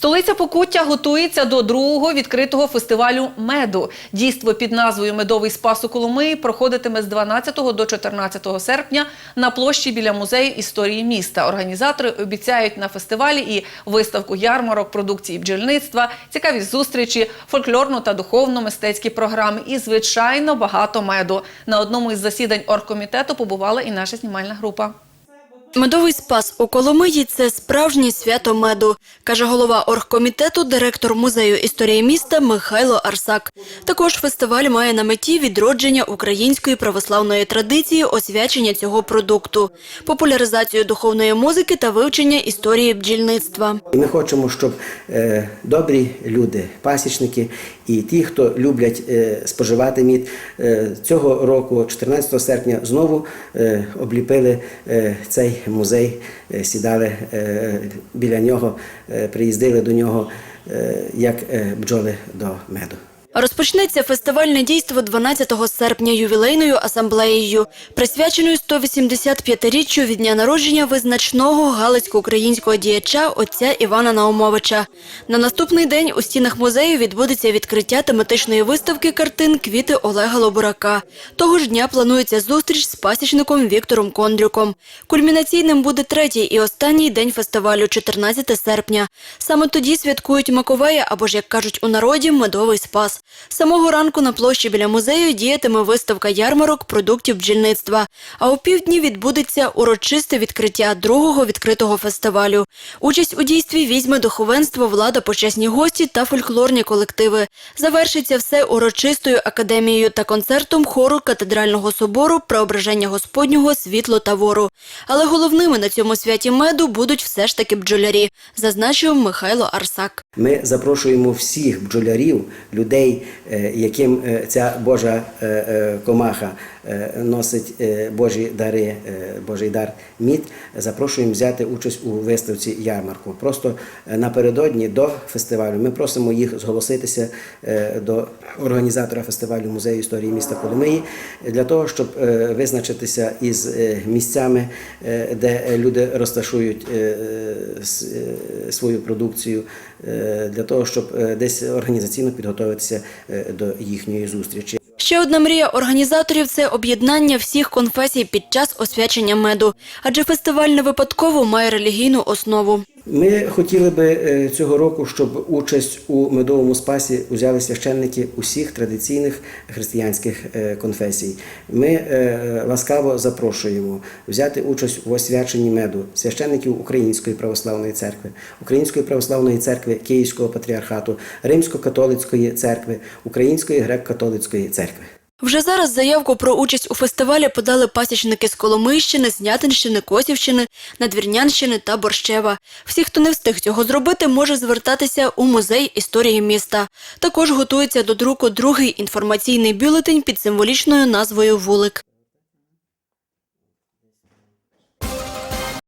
Столиця Покуття готується до другого відкритого фестивалю меду. Дійство під назвою Медовий спас у Коломиї проходитиме з 12 до 14 серпня на площі біля музею історії міста. Організатори обіцяють на фестивалі і виставку ярмарок продукції бджільництва, цікаві зустрічі, фольклорну та духовно-мистецькі програми і, звичайно, багато меду. На одному із засідань оргкомітету побувала і наша знімальна група. Медовий спас у Коломиї – це справжнє свято меду, каже голова оргкомітету, директор музею історії міста Михайло Арсак. Також фестиваль має на меті відродження української православної традиції освячення цього продукту, популяризацію духовної музики та вивчення історії бджільництва. Ми хочемо, щоб е, добрі люди, пасічники і ті, хто люблять е, споживати мід, е, цього року, 14 серпня, знову обліпили цей музей, е, сідали е, біля нього, е, приїздили до нього як бджоли до меду. Розпочнеться фестивальне дійство 12 серпня ювілейною асамблеєю, присвяченою 185-річчю від дня народження визначного галицько-українського діяча отця Івана Наумовича. На наступний день у стінах музею відбудеться відкриття тематичної виставки картин «Квіти Олега Лобурака». Того ж дня планується зустріч з пасічником Віктором Кондрюком. Кульмінаційним буде третій і останній день фестивалю – 14 серпня. Саме тоді святкують Маковея або ж, як кажуть у народі, медовий спас. Самого ранку на площі біля музею діятиме виставка ярмарок продуктів бджільництва. А у півдні відбудеться урочисте відкриття другого відкритого фестивалю. Участь у дійстві візьме духовенство, влада, почесні гості та фольклорні колективи. Завершиться все урочистою академією та концертом хору катедрального собору Преображення Господнього світло та вору. Але головними на цьому святі меду будуть все ж таки бджолярі, зазначив Михайло Арсак. Ми запрошуємо всіх бджолярів, людей, е, яким е, ця Божа е, комаха носить Божі дари, Божий дар мід. Запрошуємо взяти участь у виставці ярмарку. Просто напередодні до фестивалю ми просимо їх зголоситися до організатора фестивалю музею історії міста Коломиї для того, щоб визначитися із місцями, де люди розташують свою продукцію, е, для того, щоб е, десь організаційно підготуватися е, до їхньої зустрічі. Ще одна мрія організаторів – це об'єднання всіх конфесій під час освячення меду. Адже фестиваль не випадково має релігійну основу. Ми хотіли би е, цього року, щоб участь у медовому спасі взяли священники усіх традиційних християнських е, конфесій. Ми е, ласкаво запрошуємо взяти участь у освяченні меду священників Української православної церкви, Української православної церкви Київського патріархату, Римсько-католицької церкви, Української греко-католицької церкви. Вже зараз заявку про участь у фестивалі подали пасічники з Коломийщини, Снятинщини, Косівщини, Надвірнянщини та Борщева. Всі, хто не встиг цього зробити, може звертатися у музей історії міста. Також готується до друку другий інформаційний бюлетень під символічною назвою «Вулик».